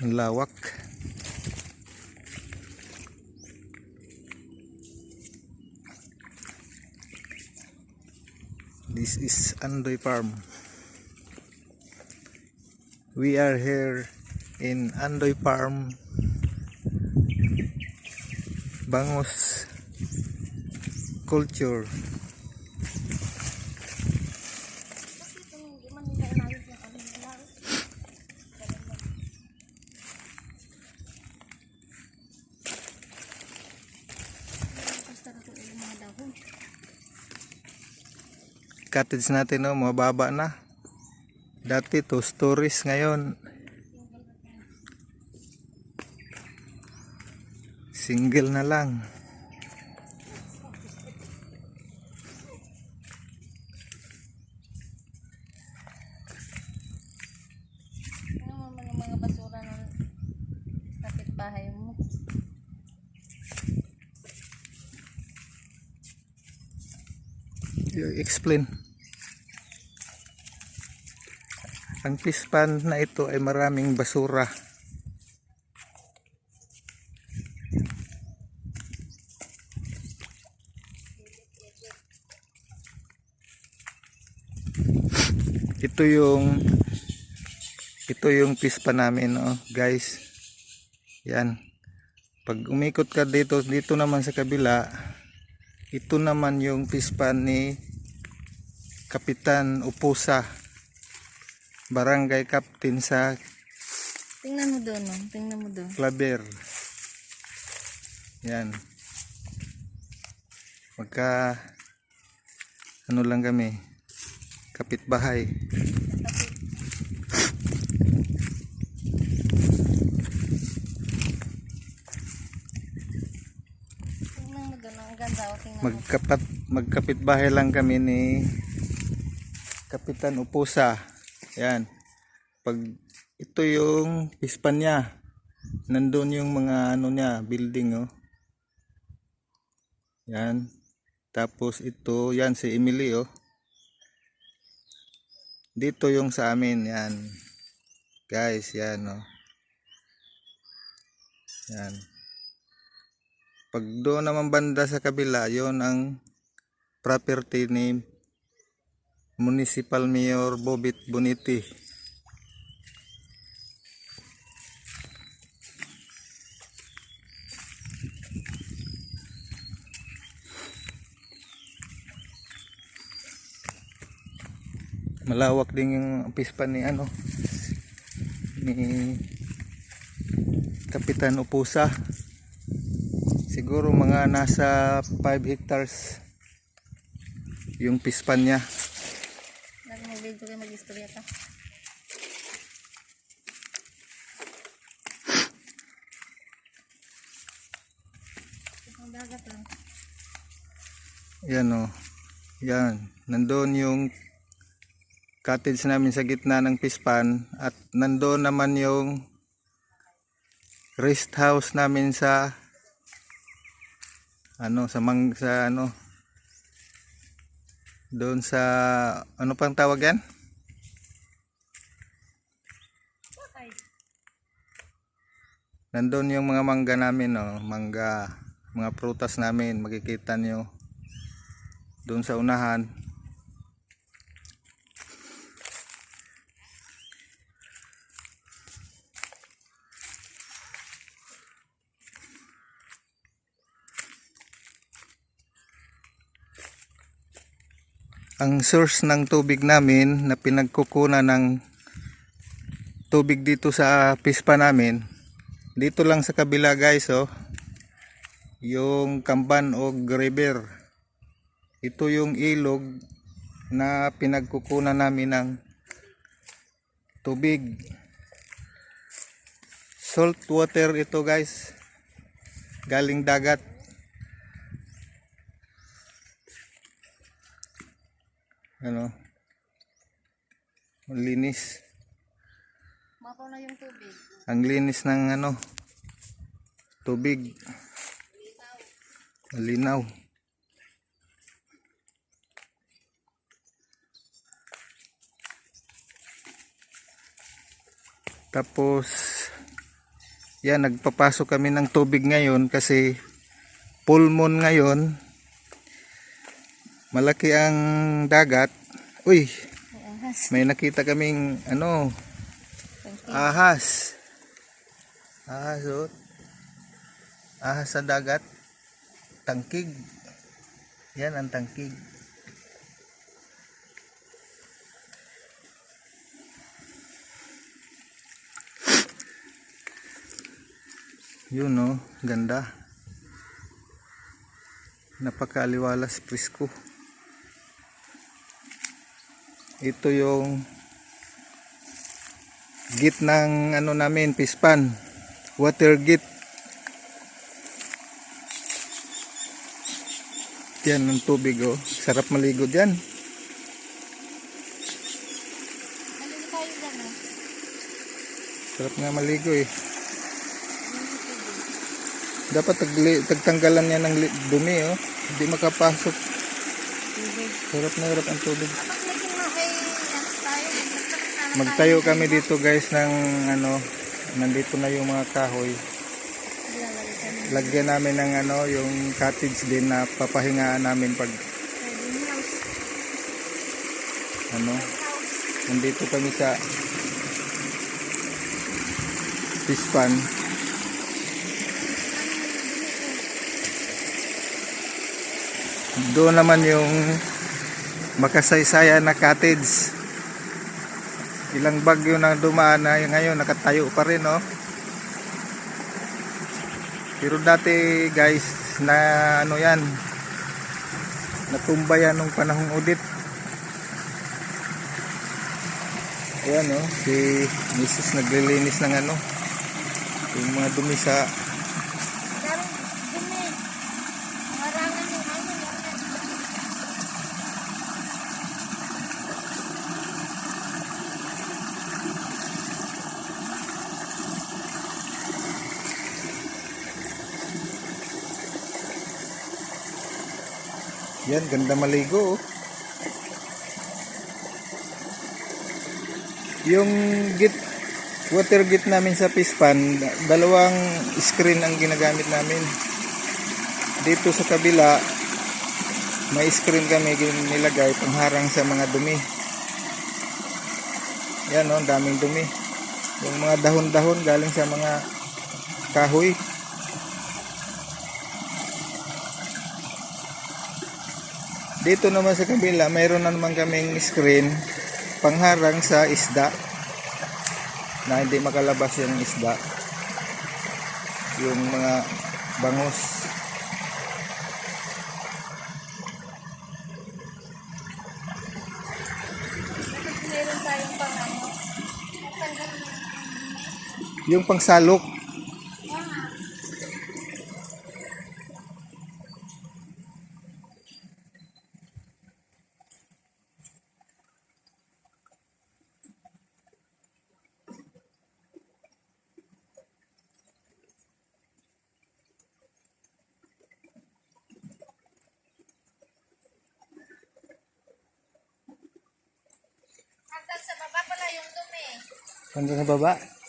Ang lawak. This is Andoy Farm. We are here in Andoy Farm. Bangos Culture. Cottage natin no, mababa na. Dati to stories ngayon. Single na lang. Ano mo mo? explain. Ang pispan na ito ay maraming basura. Ito yung ito yung pispan namin, no, guys. Yan. Pag umikot ka dito, dito naman sa kabila, ito naman yung pispan ni Kapitan Upusa. Barangay Captain sa Tingnan mo doon, no? Tingnan mo doon. Claver. Yan. Magka ano lang kami. Kapitbahay. Tingnan mo doon, ang ganda. O, tingnan mo. Magkapat magkapitbahay lang kami ni Kapitan Upusa. Yan. Pag ito yung pispan niya. Nandun yung mga ano niya, building oh. Yan. Tapos ito, yan si Emily oh. Dito yung sa amin, yan. Guys, yan oh. Yan. Pag doon naman banda sa kabila, yon ang property ni Municipal Mayor Bobit Boniti. Malawak din yung pispan ni ano ni Kapitan Upusa siguro mga nasa 5 hectares yung pispan niya Video kayo mag-istorya ka. Ang dagat lang. yan o yan nandoon yung cottage namin sa gitna ng pispan at nandoon naman yung rest house namin sa ano sa mang sa ano doon sa ano pang tawag yan? Nandun yung mga mangga namin, oh, mangga, mga prutas namin, makikita nyo. Doon sa unahan. Ang source ng tubig namin na pinagkukunan ng tubig dito sa pispa namin dito lang sa kabila guys oh. Yung Kamban o River ito yung ilog na pinagkukunan namin ng tubig. Salt water ito guys. Galing dagat ano? Linis. Mapaw na yung tubig. ang linis ng ano? Tubig. Malinaw. Tapos Yan, nagpapasok kami ng tubig ngayon kasi full moon ngayon. Malaki ang dagat. Uy, May nakita kaming ano, ahas. Ahas, oh. Ahas sa dagat. Tangkig. Yan ang tangkig. Yun no, ganda. Napakaaliwalas presko. Ito yung git ng ano namin, pispan. Water git. Yan ang tubig oh. Sarap maligo dyan. Ah. Sarap nga maligo eh. Dapat tagli, tagtanggalan niya ng dumi oh. Hindi makapasok. Sarap na sarap ang tubig. Dapat medyo nga may ano tayo. Magtayo Magtayo tayo. kami dito guys ng ano, nandito na yung mga kahoy. Lagyan namin ng ano, yung cottage din na papahingaan namin pag ano, nandito kami sa Pispan. Doon naman yung makasaysayan na cottage. Ilang bagyo na dumaan na ngayon nakatayo pa rin no. Pero dati guys na ano yan natumba yan nung panahong udit. Ayan no, si Mrs. naglilinis ng ano yung mga dumi sa Yan, ganda maligo. oh. Yung git water git namin sa pispan, dalawang screen ang ginagamit namin. Dito sa kabila, may screen kami nilagay pangharang sa mga dumi. Yan oh, daming dumi. Yung mga dahon-dahon galing sa mga kahoy. Dito naman sa kabila, mayroon na naman kaming screen pangharang sa isda na hindi makalabas yung isda. Yung mga bangus. Meron tayong pang ano. Natanggal na. Yung pangsalok. Sa baba pala yung dumi. Hanggang sa baba.